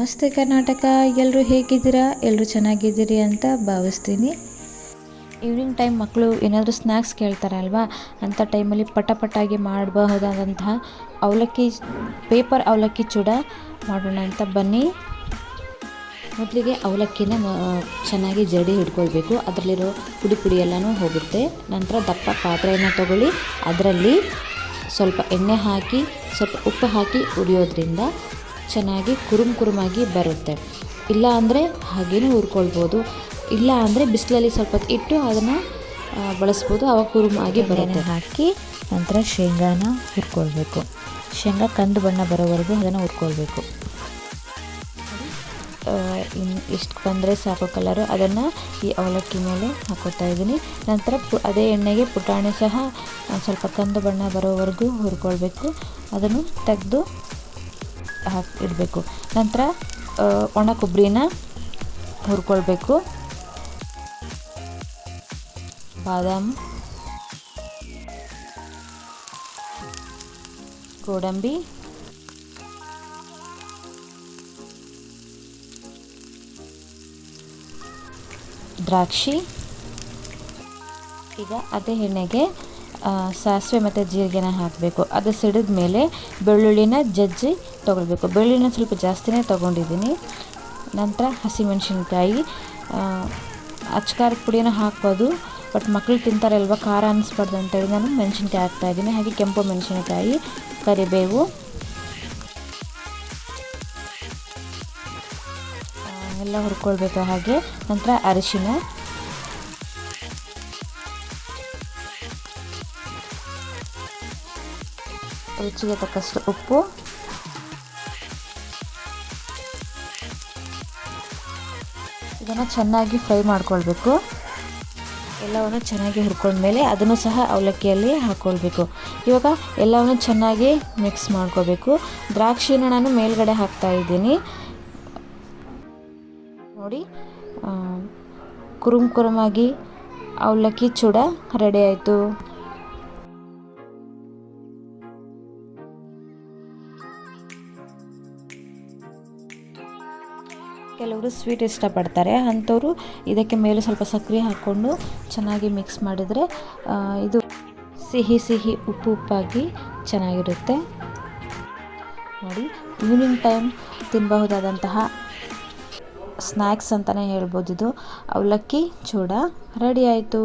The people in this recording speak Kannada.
ನಮಸ್ತೆ ಕರ್ನಾಟಕ. ಎಲ್ಲರೂ ಹೇಗಿದ್ದೀರಾ? ಎಲ್ಲರೂ ಚೆನ್ನಾಗಿದ್ದೀರಿ ಅಂತ ಭಾವಿಸ್ತೀನಿ. ಈವ್ನಿಂಗ್ ಟೈಮ್ ಮಕ್ಕಳು ಏನಾದರೂ ಸ್ನ್ಯಾಕ್ಸ್ ಕೇಳ್ತಾರಲ್ವಾ? ಅಂಥ ಟೈಮಲ್ಲಿ ಪಟ ಪಟಾಗಿ ಮಾಡಬಹುದಾದಂತಹ ಅವಲಕ್ಕಿ, ಪೇಪರ್ ಅವಲಕ್ಕಿ ಚೂಡ ಮಾಡೋಣ ಅಂತ ಬನ್ನಿ. ಮೊದಲಿಗೆ ಅವಲಕ್ಕಿನ ಚೆನ್ನಾಗಿ ಜಡಿ ಹಿಡ್ಕೊಳ್ಬೇಕು. ಅದರಲ್ಲಿರೋ ಪುಡಿ ಪುಡಿ ಎಲ್ಲನೂ ಹೋಗುತ್ತೆ. ನಂತರ ದಪ್ಪ ಪಾತ್ರೆಯನ್ನು ತಗೊಳ್ಳಿ. ಅದರಲ್ಲಿ ಸ್ವಲ್ಪ ಎಣ್ಣೆ ಹಾಕಿ, ಸ್ವಲ್ಪ ಉಪ್ಪು ಹಾಕಿ ಉರಿಯೋದ್ರಿಂದ ಚೆನ್ನಾಗಿ ಕುರುಮ್ ಕುರುಮಾಗಿ ಬರುತ್ತೆ. ಇಲ್ಲ ಅಂದರೆ ಹಾಗೇನೂ ಹುರ್ಕೊಳ್ಬೋದು. ಇಲ್ಲ ಅಂದರೆ ಬಿಸಿಲಲ್ಲಿ ಸ್ವಲ್ಪ ಇಟ್ಟು ಅದನ್ನು ಬಳಸ್ಬೋದು. ಅವಾಗ ಕುರುಮಾಗಿ ಬರುತ್ತೆ. ಹಾಕಿ ನಂತರ ಶೇಂಗಾನ ಹುರ್ಕೊಳ್ಬೇಕು. ಶೇಂಗಾ ಕಂದು ಬಣ್ಣ ಬರೋವರೆಗೂ ಅದನ್ನು ಹುರ್ಕೊಳ್ಬೇಕು. ಇನ್ನು ಇಷ್ಟು ಬಂದರೆ ಸಾಕು ಕಲರು. ಅದನ್ನು ಈ ಅವಲಕ್ಕಿ ಮೇಲೆ ಹಾಕೋತಾ ಇದ್ದೀನಿ. ನಂತರ ಪು ಅದೇ ಎಣ್ಣೆಗೆ ಪುಟಾಣಿ ಸಹ ಸ್ವಲ್ಪ ಕಂದು ಬಣ್ಣ ಬರೋವರೆಗೂ ಹುರ್ಕೊಳ್ಬೇಕು. ಅದನ್ನು ತೆಗೆದು ಹಾಕಿ ಇಡಬೇಕು ನಂತರ ಒಣ ಕೊಬ್ಬರಿನ ಹುರ್ಕೊಳ್ಬೇಕು. ಬಾದಾಮ್ ಗೋಡಂಬಿ ದ್ರಾಕ್ಷಿ ಈಗ ಅದೇ ಎಣ್ಣೆಗೆ ಸಾಸಿವೆ ಮತ್ತು ಜೀರಿಗೆನ ಹಾಕಬೇಕು. ಅದು ಸಿಡಿದ ಮೇಲೆ ಬೆಳ್ಳುಳ್ಳಿನ ಜಜ್ಜಿ ತೊಗೊಳ್ಬೇಕು. ಬೆಳ್ಳುಳ್ಳಿನ ಸ್ವಲ್ಪ ಜಾಸ್ತಿನೇ ತೊಗೊಂಡಿದ್ದೀನಿ. ನಂತರ ಹಸಿಮೆಣಸಿನ್ಕಾಯಿ ಅಚ್ಚಕಾರದ ಪುಡಿನ ಹಾಕ್ಬೋದು ಬಟ್ ಮಕ್ಕಳು ತಿಂತಾರಲ್ವ, ಖಾರ ಅನ್ನಿಸ್ಬಾರ್ದು ಅಂತೇಳಿ ನಾನು ಮೆಣಸಿನ್ಕಾಯಿ ಹಾಕ್ತಾಯಿದ್ದೀನಿ ಹಾಗೆ ಕೆಂಪು ಮೆಣಸಿನಕಾಯಿ, ಕರಿಬೇವು. ಎಲ್ಲ ಹುರ್ಕೊಳ್ಬೇಕು ಹಾಗೆ. ನಂತರ ಅರಿಶಿನ ರುಚಿಗೆ ತಕ್ಕಷ್ಟು ಉಪ್ಪು. ಇದನ್ನು ಚೆನ್ನಾಗಿ ಫ್ರೈ ಮಾಡ್ಕೊಳ್ಬೇಕು. ಎಲ್ಲವನ್ನು ಚೆನ್ನಾಗಿ ಹುರ್ಕೊಂಡ್ಮೇಲೆ ಅದನ್ನು ಸಹ ಅವಲಕ್ಕಿಯಲ್ಲಿ ಹಾಕ್ಕೊಳ್ಬೇಕು ಇವಾಗ ಎಲ್ಲವನ್ನು ಚೆನ್ನಾಗಿ ಮಿಕ್ಸ್ ಮಾಡ್ಕೋಬೇಕು ದ್ರಾಕ್ಷಿನ ನಾನು ಮೇಲ್ಗಡೆ ಹಾಕ್ತಾ ಇದ್ದೀನಿ. ನೋಡಿ ಕುರುಮ್ ಕುರುಮಾಗಿ ಅವಲಕ್ಕಿ ಚೂಡ ರೆಡಿ ಆಯಿತು. ಕೆಲವರು ಸ್ವೀಟ್ ಇಷ್ಟಪಡ್ತಾರೆ. ಅಂಥವರು ಇದಕ್ಕೆ ಮೇಲೆ ಸ್ವಲ್ಪ ಸಕ್ಕರೆ ಹಾಕ್ಕೊಂಡು ಚೆನ್ನಾಗಿ ಮಿಕ್ಸ್ ಮಾಡಿದರೆ ಇದು ಸಿಹಿ ಸಿಹಿ ಉಪ್ಪು ಉಪ್ಪಾಗಿ ಚೆನ್ನಾಗಿರುತ್ತೆ. ನೋಡಿ, ಈವ್ನಿಂಗ್ ಟೈಮ್ ತಿನ್ನಬಹುದಾದಂತಹ ಸ್ನ್ಯಾಕ್ಸ್ ಅಂತಲೇ ಹೇಳ್ಬೋದು ಇದು. ಅವಲಕ್ಕಿ ಚೂಡ. ರೆಡಿ ಆಯಿತು.